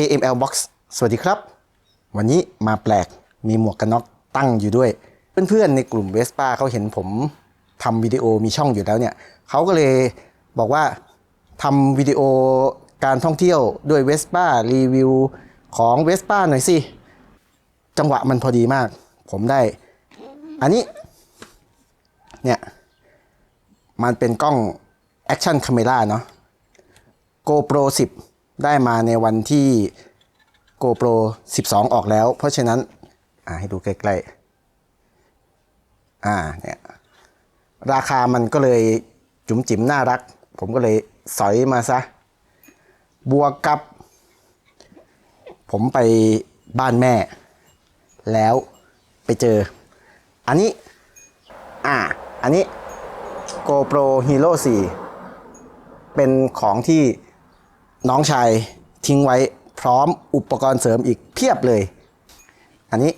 AML Box สวัสดีครับ วันนี้มาแปลกมีหมวกกันน็อกตั้งอยู่ด้วย เพื่อนๆในกลุ่มเวสป้าเขาเห็นผมทำวิดีโอมีช่องอยู่แล้วเนี่ยเขาก็เลยบอกว่าทำวิดีโอการท่องเที่ยวด้วยเวสป้ารีวิวของเวสป้าหน่อยสิ จังหวะมันพอดีมาก ผมได้ อันนี้ เนี่ย มันเป็นกล้อง Action Camera เนาะ GoPro 10 ได้มาในวันที่ GoPro 12 ออกแล้ว เพราะฉะนั้นให้ดูใกล้ๆอ่าเนี่ยราคามันก็เลยจุ๋มจิ๋มน่ารัก ผมก็เลยสอยมาซะ บวกกับ ผมไปบ้านแม่ แล้วไปเจอ อันนี้ อ่า อันนี้ GoPro Hero 4 เป็นของที่ น้องชายทิ้งไว้พร้อมอุปกรณ์เสริมอีกเพียบเลย อันนี้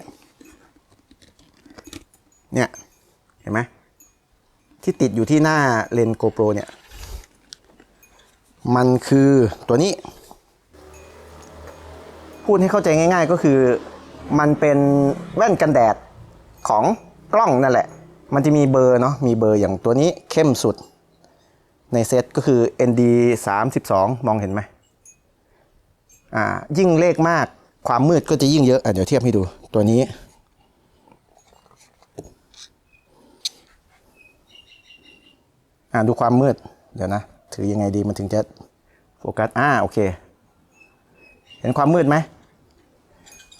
เนี่ย เห็นไหมที่ติดอยู่ที่หน้าเลนส์ GoPro เนี่ย มันคือตัวนี้ พูดให้เข้าใจง่าย ๆ ก็คือมันเป็นแว่นกันแดดของกล้องนั่นแหละ มันจะมีเบอร์เนาะ มีเบอร์อย่างตัวนี้เข้มสุด ในเซตก็คือ ND 32 มองเห็นไหมอ่ายิ่งเลขมากความมืดก็จะยิ่งเยอะอะเดี๋ยวเทียบให้ดูตัวนี้ อ่าดูความมืด เดี๋ยวนะ ถือยังไงดีมันถึงจะโฟกัสอ่าโอเค เห็นความมืดไหม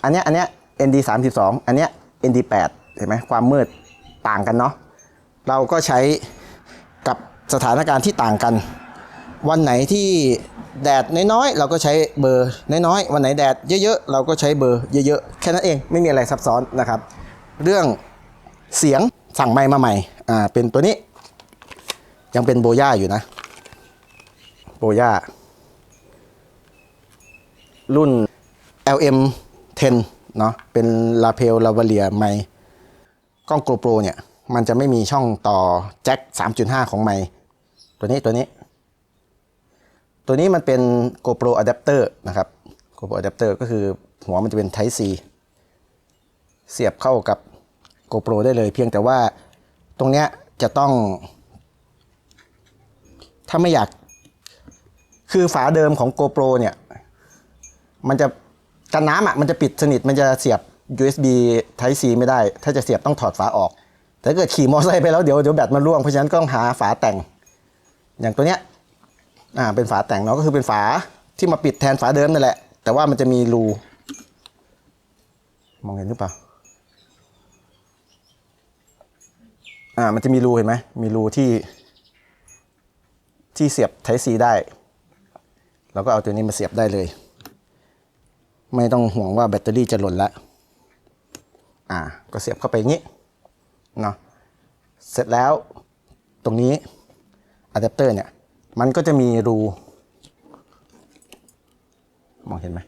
อันเนี้ยอันเนี้ย ND 32 อันเนี้ย ND 8เห็นไหมความมืดต่างกันเนาะเราก็ใช้กับ สถานการณ์ที่ต่างกัน วันไหนที่แดดน้อยๆ เราก็ใช้เบอร์น้อยๆ วันไหนแดดเยอะๆ เราก็ใช้เบอร์เยอะๆ แค่นั้นเองไม่มีอะไรซับซ้อนนะครับ เรื่องเสียงสั่งไมค์มาใหม่อ่าเป็นตัวนี้ ยังเป็นโบย่าอยู่นะ โบย่ารุ่น LM 10 เนาะเป็นลาเพลลาวาเลียไมค์กล้อง GoPro เนี่ย มันจะไม่มีช่องต่อแจ็ค3.5 ของไมค์ ตัวนี้ตัวนี้ ตัวนี้มันเป็น GoPro Adapter นะครับ GoPro Adapter ก็คือหัวมันจะเป็น Type C เสียบเข้ากับ GoPro ได้เลย เพียงแต่ว่าตรงเนี้ยจะต้อง ถ้าไม่อยาก คือฝาเดิมของ GoPro เนี่ย มันจะกันน้ำอะมันจะปิดสนิทมันจะเสียบ USB Type C ไม่ได้ ถ้าจะเสียบต้องถอดฝาออก แต่เกิดขี่มอเตอร์ไซค์ไปแล้วเดี๋ยวเดี๋ยวแบตมันร่วงเพราะฉะนั้นก็ต้องหาฝาแต่ง อย่างตัวเนี้ยอ่าเป็นฝาแต่งเนาะก็คือเป็นฝาที่มาปิดแทนฝาเดิมนั่นแหละ แต่ว่ามันจะมีรูมองเห็นหรือเปล่าอ่ามันจะมีรูเห็นไหมมีรูที่ ที่เสียบ Type C ได้เราก็เอาตัวนี้มาเสียบได้เลย ไม่ต้องห่วงว่าแบตเตอรี่จะหล่นละอ่า ก็เสียบเข้าไปอย่างนี้เนาะเสร็จแล้วตรงนี้ อะแดปเตอร์เนี่ย มันก็จะมีรู มองเห็นไหม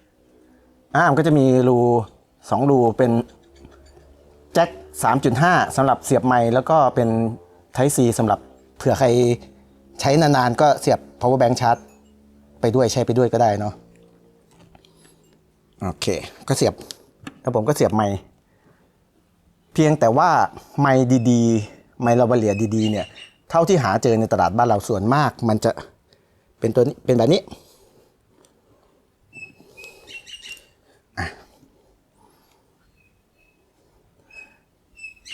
อ่ามันก็จะมีรูสองรูเป็นแจ็ค3.5สำหรับเสียบไมค์แล้วก็เป็น Type C สำหรับเผื่อใครใช้นานๆ ก็เสียบ power bank ชาร์จไปด้วยใช้ไปด้วยก็ได้เนาะโอเค ก็เสียบแล้วผมก็เสียบไมค์เพียงแต่ว่าไมค์ดีๆ ไมค์ลาวาเลียดีๆ เนี่ย เท่าที่หาเจอในตลาดบ้านเราส่วนมาก มันจะเป็นตัวนี้เป็นแบบนี้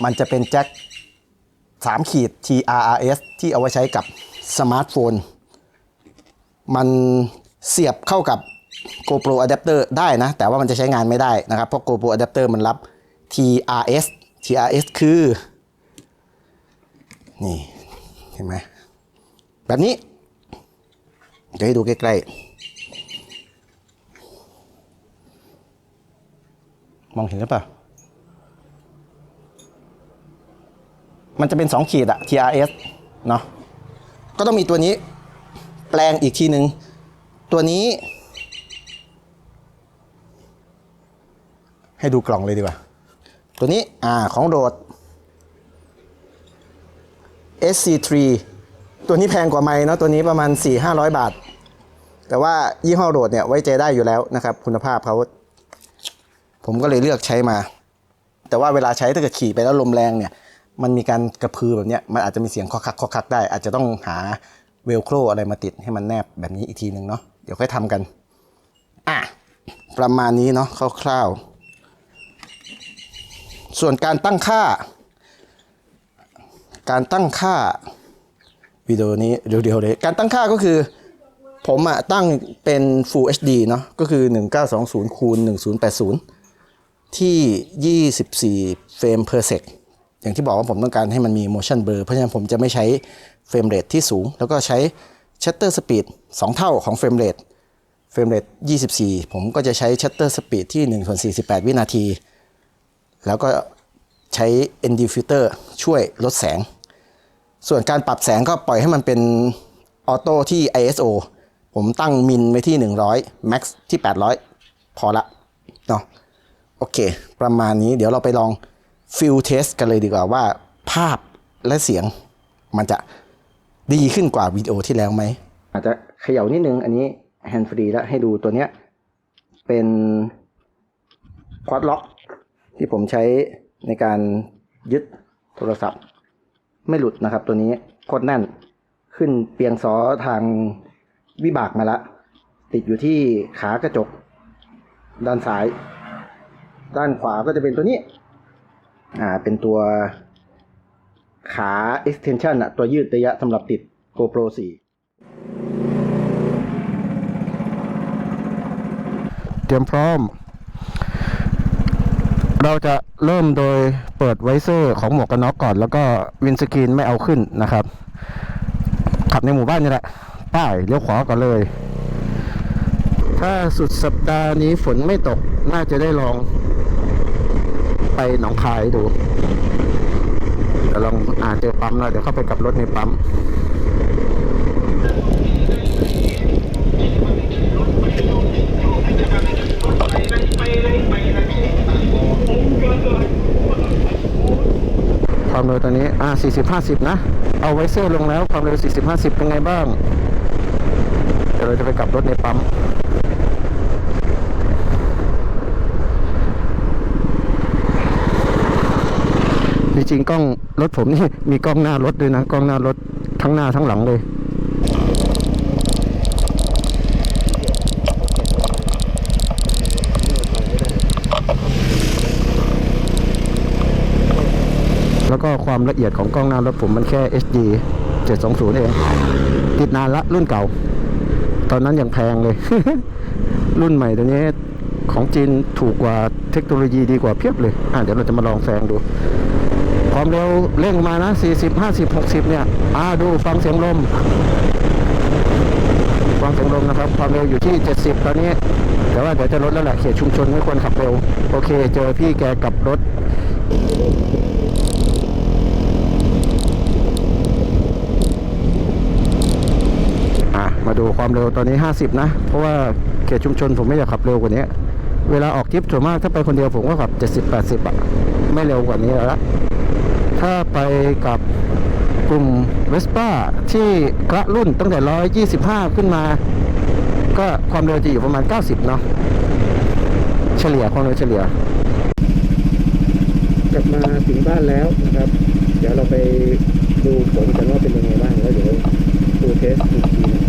มันจะเป็นแจ็ค3ขีด TRRS ที่เอาไว้ใช้กับสมาร์ทโฟน มันเสียบเข้ากับ GoPro Adapter ได้นะ แต่ว่ามันจะใช้งานไม่ได้นะครับ เพราะ GoPro Adapter มันรับ TRS TRS คือ นี่ ห็นไหมแบบนี้เดี๋ยวให้ดูใกล้ๆ มองเห็นหรือเปล่า มันจะเป็น 2 ขีดอะ TRS เนาะก็ต้องมีตัวนี้ แปลงอีกทีหนึ่ง ตัวนี้ ให้ดูกล่องเลยดีกว่า ตัวนี้ อ่า ของโดด SC3 ตัวนี้แพงกว่าไม้เนาะตัวนี้ประมาณ 4-500 บาท แต่ว่ายี่ห้อโรดเนี่ยไว้ใจได้อยู่แล้วนะครับ คุณภาพเขาผมก็เลยเลือกใช้มา แต่ว่าเวลาใช้ถ้าเกิดขี่ไปแล้วลมแรงเนี่ย มันมีการกระพือแบบเนี้ยมันอาจจะมีเสียงคอคักคอคักได้ อาจจะต้องหาเวลโครอะไรมาติดให้มันแนบแบบนี้อีกทีหนึ่งเนาะเดี๋ยวค่อยทำกันอะประมาณนี้เนาะคร่าวๆส่วนการตั้งค่า การตั้งค่าวิดีโอนี้เดียวๆเลยการตั้งค่าก็คือ ผมอะตั้งเป็น Full HD เนาะก็คือ 1920คูณ1080 ที่ 24 เฟรม per sec อย่างที่บอกว่าผมต้องการให้มันมี motion blur เพราะฉะนั้นผมจะไม่ใช้เฟรมเรทที่สูง แล้วก็ใช้ shutter speed 2 เท่าของเฟรมเรทเฟรมเรท24 ผมก็จะใช้ shutter speed ที่1ส่วน48 วินาที แล้วก็ใช้ ND filter ช่วยลดแสง ส่วนการปรับแสงก็ปล่อยให้มันเป็นออโต้ที่ ISO ผมตั้งมินไว้ที่ 100 Max ที่ 800 พอละเนาะโอเค ประมาณนี้เดี๋ยวเราไปลองฟิลเทสกันเลยดีกว่าว่า ภาพและเสียงมันจะดีขึ้นกว่าวิดีโอที่แล้วไหม อาจจะเขย่านิดนึง อันนี้แฮนด์ฟรีแล้วให้ดูตัวเนี้ย เป็นคว a ดล็อกที่ผมใช้ในการยึดโทรศัพท์ ไม่หลุดนะครับ ตัวนี้โคตรแน่นขึ้นเปียงซอทางวิบากมาละ ติดอยู่ที่ขากระจก ด้านซ้าย ด้านขวาก็จะเป็นตัวนี้ อ่าเป็นตัวขา extension อะตัวยืดระยะสำหรับติด GoPro 4 เตรียมพร้อม เราจะเริ่มโดยเปิดไวเซอร์ของหมวกกันน็อกก่อน แล้วก็วินสกรีนไม่เอาขึ้นนะครับ ขับในหมู่บ้านนี่แหละ ป้ายเลี้ยวขวาก่อนเลย ถ้าสุดสัปดาห์นี้ฝนไม่ตกน่าจะได้ลอง ไปหนองคายดูเดี๋ยวลองอานเจอปั๊มแล้วเดี๋ยวเข้าไปกับรถในปั๊ม ความเร็วตอนนี้ อ่า 40 50 นะ เอาไว้เซอร์ลงแล้ว ความเร็ว 40 50 เป็นไงบ้าง เดี๋ยวเราจะไปกลับรถในปั๊ม จริงๆกล้องรถผมนี่ มีกล้องหน้ารถด้วยนะ กล้องหน้ารถทั้งหน้าทั้งหลังเลย แล้วก็ความละเอียดของกล้องหน้ารถผมมันแค่ HD 720 เอง ติดนานละรุ่นเก่า ตอนนั้นยังแพงเลย รุ่นใหม่ตัวนี้ของจีนถูกกว่าเทคโนโลยีดีกว่าเพียบเลย อะเดี๋ยวเราจะมาลองแซงดู ความเร็วเร่งมานะ 40 50 60 เนี่ย อ่าดูฟังเสียงลม ฟังเสียงลมนะครับ ความเร็วอยู่ที่ 70 ตอนนี้ แต่ว่าเดี๋ยวจะลดแล้วแหละเขตชุมชนไม่ควรขับเร็ว โอเค เจอพี่แกกับรถ อะ มาดูความเร็วตอนนี้ 50 นะ เพราะว่าเขตชุมชนผมไม่อยากขับเร็วกว่านี้ เวลาออกทริปส่วนมากถ้าไปคนเดียวผมก็ขับ 70 80อะไม่เร็วกว่านี้แล้วละถ้าไปกับกลุ่มเวสป้าที่กระรุ่นตั้งแต่ 125 ขึ้นมา ก็ความเร็วจะอยู่ประมาณ 90 เนาะเฉลี่ยความเร็วเฉลี่ย กลับมาถึงบ้านแล้วนะครับ เดี๋ยวเราไปดูผลกันว่าเป็นยังไงบ้างแล้วเดี๋ยวดูเทสอีกทีนึง